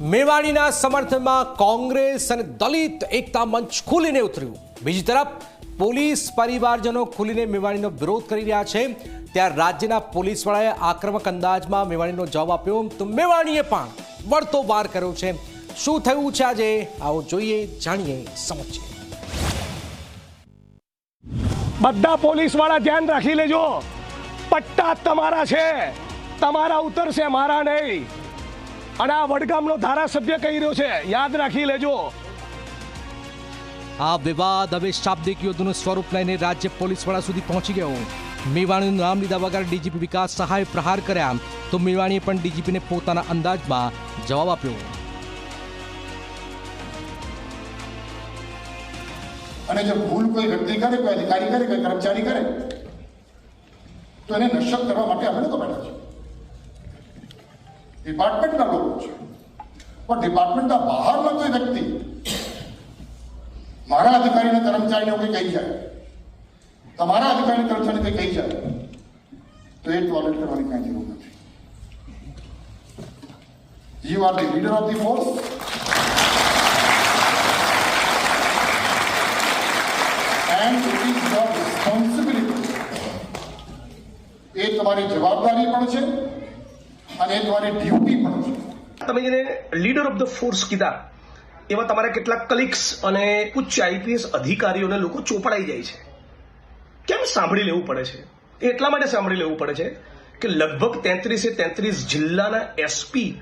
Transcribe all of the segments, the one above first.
મેવાણીના સમર્થનમાં કોંગ્રેસ અને દલિત એકતા મંચ ખુલીને ઉતર્યું. બીજી તરફ, પોલીસ પરિવારજનો ખુલીને મેવાણીનો વિરોધ કરી રહ્યા છે. ત્યાં રાજ્યના પોલીસ વડાએ આક્રમક અંદાજમાં મેવાણીનો જવાબ આપ્યો. તો મેવાણીએ પણ વળતો વાર કર્યો છે. શું થયું છે આજે? આવો જોઈએ, જાણીએ સમજીએ બધા પોલીસવાળા ધ્યાન રાખી લેજો. પટ્ટા તમારા છે. તમારા ઉતરશે, મારા નહીં. અને આ વડગામનો ધારાસભ્ય કહી રહ્યો છે યાદ રાખી લેજો. આ વિવાદ હવે શાબ્દિક યુદ્ધનું સ્વરૂપ લઈને રાજ્ય પોલીસ વડા સુધી પહોંચી ગયો મેવાણીનું નામ લીધા વગર ડીજીપી વિકાસ સહાય પ્રહાર કર્યા. તો મેવાણીએ પણ ડીજીપીને પોતાના અંદાજમાં જવાબ આપ્યો. અને જો ભૂલ કોઈ વ્યક્તિ કરે કોઈ અધિકારી કરે કોઈ કર્મચારી કરે તો એને નશક કરવા માટે અમે લોકો બેઠા છીએ ડિપાર્ટમેન્ટના લોકો છે. પણ ડિપાર્ટમેન્ટના બહારનો કોઈ વ્યક્તિ મારા અધિકારીને કર્મચારીને કંઈ કહી જાય, તમારા અધિકારી કર્મચારી કંઈ કહી જાય, તો એ ટોયલેટ કરવાની કાંઈ જરૂર નથી. You are the leader of the force and it is your responsibility. એ તમારી જવાબદારી પણ છે અને એ ડ્યુટી પણ છે. તમે જેને લીડર ઓફ ધ ફોર્સ કીધા એવા તમારા કેટલાક કલીગ્સ અને ઉચ્ચ આઈપીએસ અધિકારીઓને લોકો ચોપડાઈ જાય છે. કેમ સાંભળી લેવું પડે છે? એ એટલા માટે સાંભળી લેવું પડે છે કે લગભગ તેત્રીસે તેત્રીસ જિલ્લાના એસપી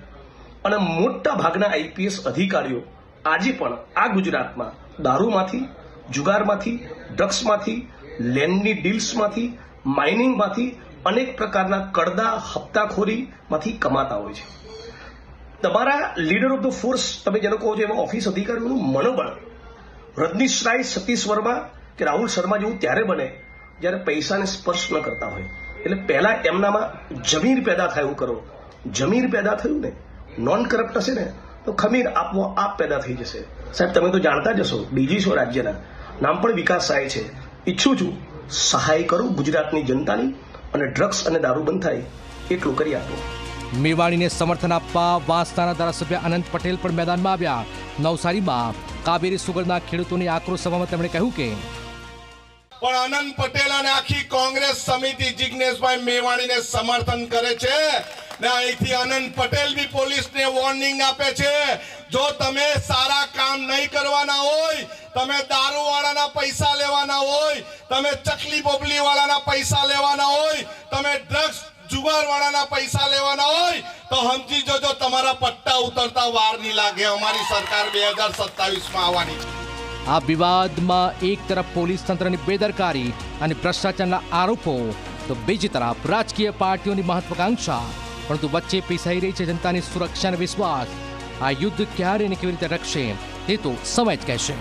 અને મોટા ભાગના આઈપીએસ અધિકારીઓ આજે પણ આ ગુજરાતમાં દારૂમાંથી, જુગારમાંથી ડ્રગ્સમાંથી લેન્ડની ડીલ્સમાંથી માઇનિંગમાંથી અનેક પ્રકારના કડદા હપ્તાખોરીમાંથી કમાતા હોય છે. તમારા લીડર ઓફ ધ ફોર્સ તમે જેને કહો છો એમાં ઓફિસ અધિકારીઓનું મનોબળ. રજનીશ રાય, સતીશ વર્મા કે રાહુલ શર્મા જેવું ત્યારે બને જ્યારે પૈસાને સ્પર્શ ન કરતા હોય. એટલે પહેલા એમનામાં જમીર પેદા થાય કરો. જમીર પેદા થયું ને નોન કરપ્ટ હશે ને, તો ખમીર આપવો આપ પેદા થઈ જશે. સાહેબ, તમે તો જાણતા જ હશો ડીજી છો રાજ્યના. નામ પણ વિકાસ થાય છે. ઈચ્છું છું, સહાય કરું ગુજરાતની જનતાની. અને ડ્રગ્સ અને દારૂ બંધ થાય એટલું કરી આપો. મેવાણીને સમર્થન આપવા વાંસદાના ધારાસભ્ય અનંત પટેલ પણ મેદાનમાં આવ્યા. નવસારીમાં કાવેરી સુગરના ખેડૂતોની આક્રોશ સભામાં તેમણે કહ્યું કે પણ અનંત પટેલ અને આખી કોંગ્રેસ સમિતિ જિજ્ઞેશભાઈ મેવાણીને સમર્થન કરે છે ને અહીંથી અનંત પટેલ બી પોલીસને વોર્નિંગ આપે છે. જો તમે સારા કામ નહીં કરવાના હોય તમે દારૂ વાળાના પૈસા લેવાના હોય, તમે ચકલી બોબલી વાળાના પૈસા લેવાના હોય, તમે ડ્રગ્સ જુગાર વાળાના પૈસા લેવાના હોય, તો સમજી જોજો તમારા પટ્ટા ઉતરતા વાર નહીં લાગે. અમારી સરકાર બે હજાર સત્તાવીસમાં આવવાની આ વિવાદમાં એક તરફ પોલીસ તંત્રની બેદરકારી અને ભ્રષ્ટાચારના આરોપો, તો બીજી તરફ રાજકીય પાર્ટીઓની મહત્વાકાંક્ષા. પરંતુ વચ્ચે પીસાઈ રહી છે જનતાની સુરક્ષા અને વિશ્વાસ. આ યુદ્ધ ક્યારે અને કેવી રીતે રક્ષે તે તો સમય જ કહેશે.